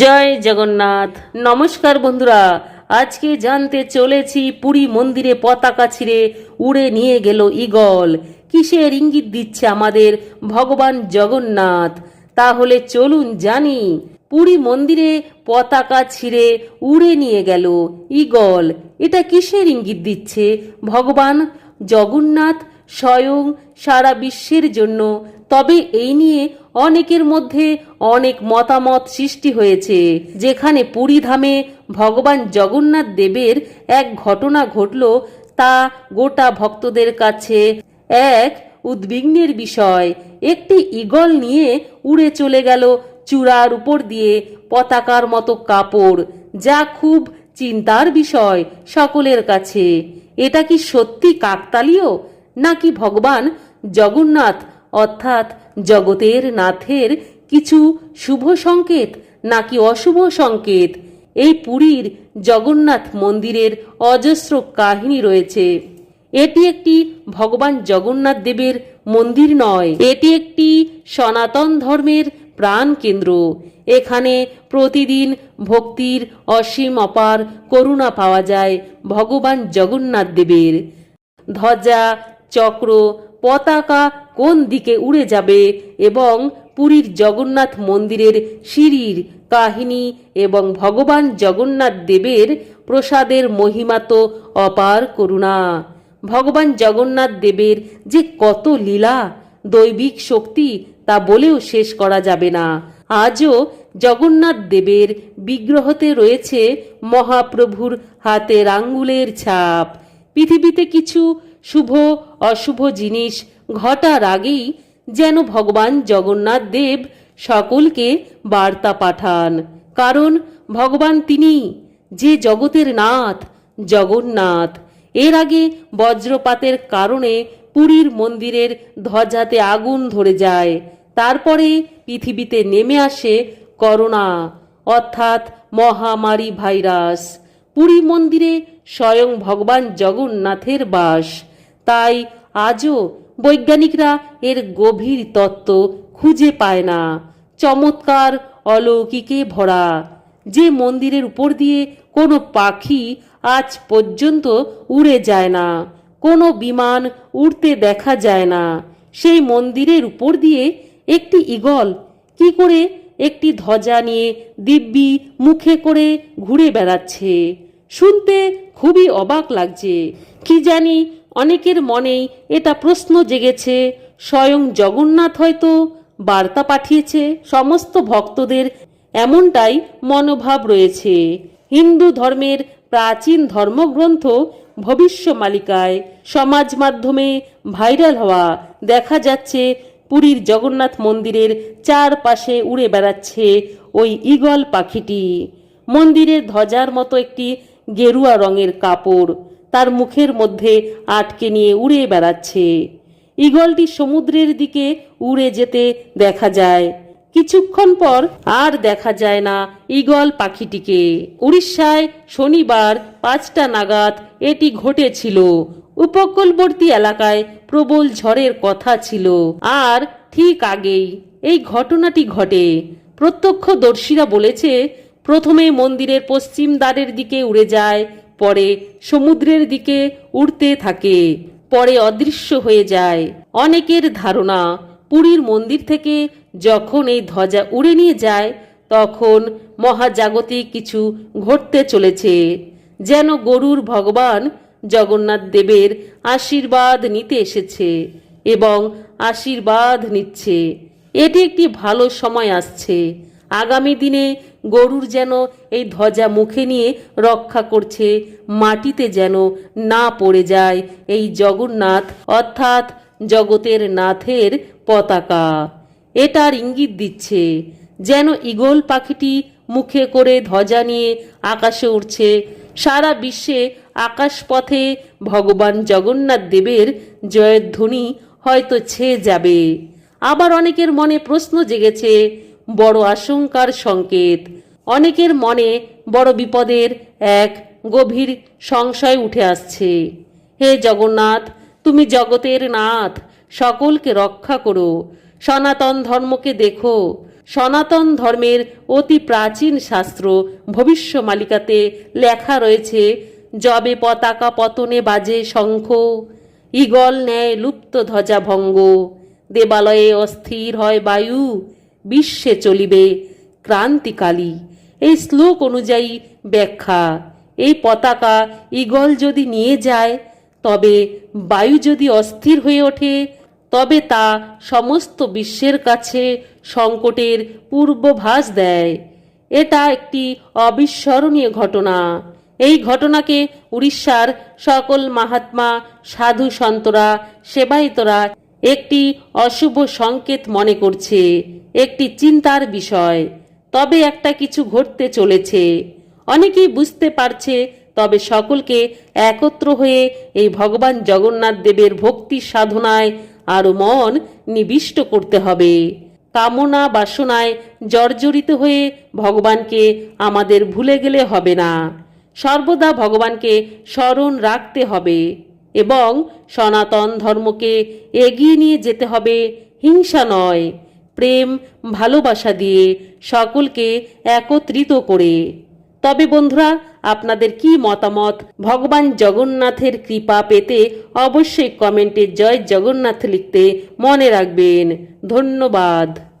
জয় জগন্নাথ। নমস্কার বন্ধুরা, আজকে জানতে চলেছি পুরী মন্দিরে পতাকা ছিঁড়ে উড়ে নিয়ে গেল ইগল কিসের ইঙ্গিত দিচ্ছে আমাদের ভগবান জগন্নাথ? তাহলে চলুন জানি, পুরী মন্দিরে পতাকা ছিঁড়ে উড়ে নিয়ে গেল ইগল এটা কিসের ইঙ্গিত দিচ্ছে? ভগবান জগন্নাথ স্বয়ং সারা বিশ্বের জন্য তবে এই নিয়ে অনেকের মধ্যে অনেক মতামত সৃষ্টি হয়েছে, যেখানে পুরী ধামে ভগবান জগন্নাথ দেবের এক ঘটনা ঘটল তা গোটা ভক্তদের কাছে এক উদ্বিগ্নের বিষয়। একটি ইগল নিয়ে উড়ে চলে গেল চূড়ার উপর দিয়ে পতাকার মতো কাপড়, যা খুব চিন্তার বিষয় সকলের কাছে। এটা কি সত্যি কাকতালীয়, নাকি ভগবান জগন্নাথ অর্থাৎ জগতের নাথের কিছু শুভ সংকেত নাকি অশুভ সংকেত? এই পুরীর জগন্নাথ মন্দিরের অজস্র কাহিনী রয়েছে। এটি একটি ভগবান জগন্নাথ দেবের মন্দির নয়, এটি একটি সনাতন ধর্মের প্রাণ কেন্দ্র। এখানে প্রতিদিন ভক্তির অসীম অপার করুণা পাওয়া যায় ভগবান জগন্নাথ দেবের। ধ্বজা, চক্র, পতাকা কোন দিকে উড়ে যাবে এবং পুরীর জগন্নাথ মন্দিরের সিঁড়ির কাহিনী এবং ভগবান জগন্নাথ দেবের প্রসাদের মহিমা তো অপার করুণা। ভগবান জগন্নাথ দেবের যে কত লীলা, দৈবিক শক্তি তা বলেও শেষ করা যাবে না। আজও জগন্নাথ দেবের বিগ্রহতে রয়েছে মহাপ্রভুর হাতের আঙ্গুলের ছাপ। পৃথিবীতে কিছু শুভ অশুভ জিনিস ঘটার আগেই যেন ভগবান জগন্নাথ দেব সকলকে বার্তা পাঠান। কারণ ভগবান তিনি, যে জগতের নাথ, জগন্নাথ। এর আগে বজ্রপাতের কারণে পুরীর মন্দিরের ধ্বজাতে আগুন ধরে যায়। তারপরে পৃথিবীতে নেমে আসে করোনা, অর্থাৎ মহামারী ভাইরাস। পুরী মন্দিরে স্বয়ং ভগবান জগন্নাথের বাস। তাই আজও বৈজ্ঞানিকরা এর গভীর তত্ত্ব খুঁজে পায় না। চমৎকার অলৌকিকে ভরা। যে মন্দিরের উপর দিয়ে কোনো পাখি আজ পর্যন্ত উড়ে যায় না, কোনো বিমান উড়তে দেখা যায় না। সেই মন্দিরের উপর দিয়ে একটি ঈগল কি করে একটি ধ্বজা নিয়ে দিব্যি মুখে করে ঘুরে বেড়াচ্ছে, শুনতে খুবই অবাক লাগছে। কি জানি অনেকের মনেই এটা প্রশ্ন জেগেছে, স্বয়ং জগন্নাথ হয়তো বার্তা পাঠিয়েছে সমস্ত ভক্তদের, এমনটাই মনোভাব রয়েছে। হিন্দু ধর্মের প্রাচীন ধর্মগ্রন্থ ভবিষ্যমালিকায় সমাজ মাধ্যমে ভাইরাল হওয়া দেখা যাচ্ছে, পুরীর জগন্নাথ মন্দিরের চারপাশে উড়ে বেড়াচ্ছে ওই ঈগল পাখিটি। মন্দিরের ধ্বজার মতো একটি গেরুয়া রঙের কাপড় তার মুখের মধ্যে আটকে নিয়ে উড়ে বেড়াচ্ছে। ঈগলটি সমুদ্রের দিকে উড়ে যেতে দেখা যায়। কিছুক্ষণ পর আর দেখা যায় না ঈগল পাখিটিকে। উড়িষ্যায় শনিবার পাঁচটা নাগাদ এটি ঘটেছিল। উপকূলবর্তী এলাকায় প্রবল ঝড়ের কথা ছিল। আর ঠিক আগেই এই ঘটনাটি ঘটে। প্রত্যক্ষদর্শীরা বলেছে, প্রথমে মন্দিরের পশ্চিম দ্বারের দিকে উড়ে যায় পরে সমুদ্রের দিকে উড়তে থাকে, পরে অদৃশ্য হয়ে যায়। অনেকের ধারণা, পুরীর মন্দির থেকে যখন এই ধ্বজা উড়ে নিয়ে যায়, তখন মহাজাগতিক কিছু ঘটতে চলেছে। যেন গরুর ভগবান জগন্নাথ দেবের আশীর্বাদ নিতে এসেছে এবং আশীর্বাদ নিচ্ছে। এটি একটি ভালো সময় আসছে। আগামী দিনে গরুর যেন এই ধ্বজা মুখে নিয়ে রক্ষা করছে, মাটিতে যেন না পড়ে যায় এই জগন্নাথ, অর্থাৎ জগতের নাথের পতাকা। এটার ইঙ্গিত দিচ্ছে, যেন ঈগল পাখিটি মুখে করে ধ্বজা নিয়ে আকাশে উঠছে সারা বিশ্বে আকাশপথে ভগবান জগন্নাথ দেবের জয়ধ্বনি হয়তো ছেয়ে যাবে। আবার অনেকের মনে প্রশ্ন জেগেছে বড় আশঙ্কার সংকেত। অনেকের মনে বড় বিপদের এক গভীর সংশয় উঠে আসছে। হে জগন্নাথ, তুমি জগতের নাথ, সকলকে রক্ষা করো। সনাতন ধর্মকে দেখো। সনাতন ধর্মের অতি প্রাচীন শাস্ত্র ভবিষ্যমালিকাতে লেখা রয়েছে যবে পতাকা পতনে বাজে শঙ্খ ইগল ন্যায় লুপ্ত ধ্বজা ভঙ্গ, দেবালয়ে অস্থির হয় বায়ু বিশ্বে চলিবে ক্রান্তিকালী এই শ্লোক অনুযায়ী ব্যাখ্যা, এই পতাকা ইগল যদি নিয়ে যায়, তবে বায়ু যদি অস্থির হয়ে ওঠে, তবে তা সমস্ত বিশ্বের কাছে সংকটের পূর্বভাস দেয়। এটা একটি অবিস্মরণীয় ঘটনা। এই ঘটনাকে উড়িষ্যার সকল মাহাত্মা, সাধু সন্তরা, সেবায়িতরা একটি অশুভ সংকেত মনে করছে, একটি চিন্তার বিষয়। তবে একটা কিছু ঘটতে চলেছে। অনেকেই বুঝতে পারছে, তবে সকলকে একত্র হয়ে এই ভগবান জগন্নাথ দেবের ভক্তি সাধনায় আরও মন নিবিষ্ট করতে হবে। কামনা বাসনায় জর্জরিত হয়ে ভগবানকে আমাদের ভুলে গেলে হবে না। সর্বদা ভগবানকে স্মরণ রাখতে হবে। এবং সনাতন ধর্মকে এগিয়ে নিয়ে যেতে হবে। হিংসা নয়, প্রেম, ভালোবাসা দিয়ে সকলকে একত্রিত করে। তবে বন্ধুরা, আপনাদের কি মতামত? ভগবান জগন্নাথের কৃপা পেতে অবশ্যই কমেন্টে জয় জগন্নাথ লিখতে মনে রাখবেন। ধন্যবাদ।